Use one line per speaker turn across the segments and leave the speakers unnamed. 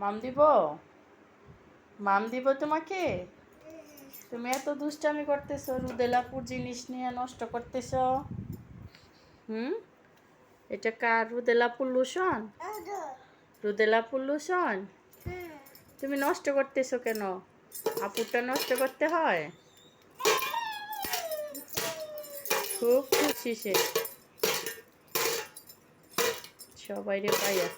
মাম দিব? মাম দিব তোমাকে? তুমি এত দুষ্টামি করতেছো, রুদেলাপুর জিনিস নিয়ে নষ্ট করতেছো। হুম? এটা কার? রুদেলাপুর লোশন? রুদেলাপুর লোশন? তুমি নষ্ট করতেছো কেন? আপুরটা নষ্ট করতে হয়? খুব খুশি সে। সবাই রে পাইয়া।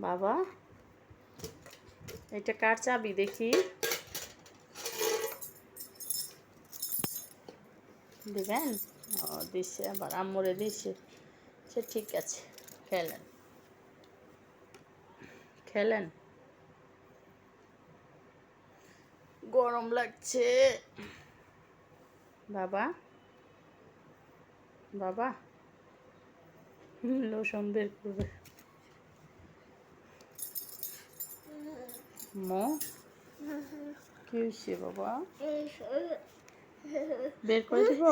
বাবা, এটা কার চাবি দেখি? দিবেন? ও দিচ্ছে আবার আম্মরে দিচ্ছে সে ঠিক আছে, খেলেন। খেলেন? গরম লাগছে। বাবা? বাবা? লোশন বের করবে। মো কি হয়েছে বাবা বের করে দিব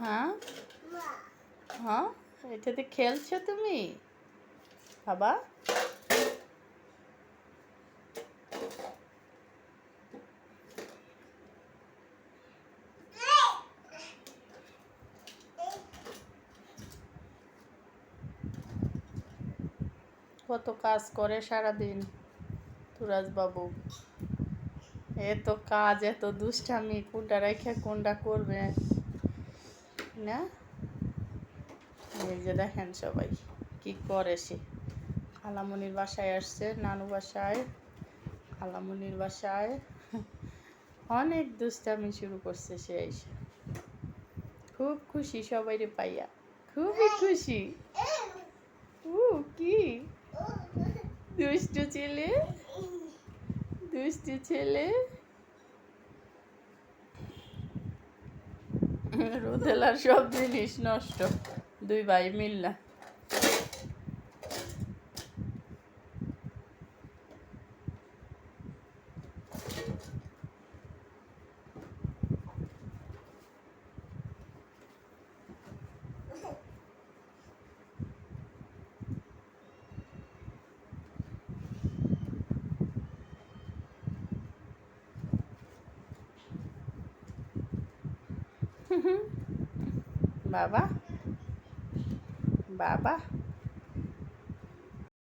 হ্যাঁ হ্যাঁ এটাতে খেলছো তুমি বাবা কত কাজ করে সারাদিন? বাবু এত কাজ, এত দুষ্টামি, কোনটা রেখে কোনটা করবে? না? এই যে দেখেন সবাই, কি করে সে? খালামনির বাসায় আসছে, নানু বাসায় খালামনির বাসায়। অনেক দুষ্টামি শুরু করছে সে এসে। খুব খুশি সবাই পাইয়া, খুবই খুশি ও কি দুষ্টু ছেলে দুষ্টি ছেলে। রোদেলার সব জিনিস নষ্ট। দুই ভাই মিল্লা। বাবা বাবা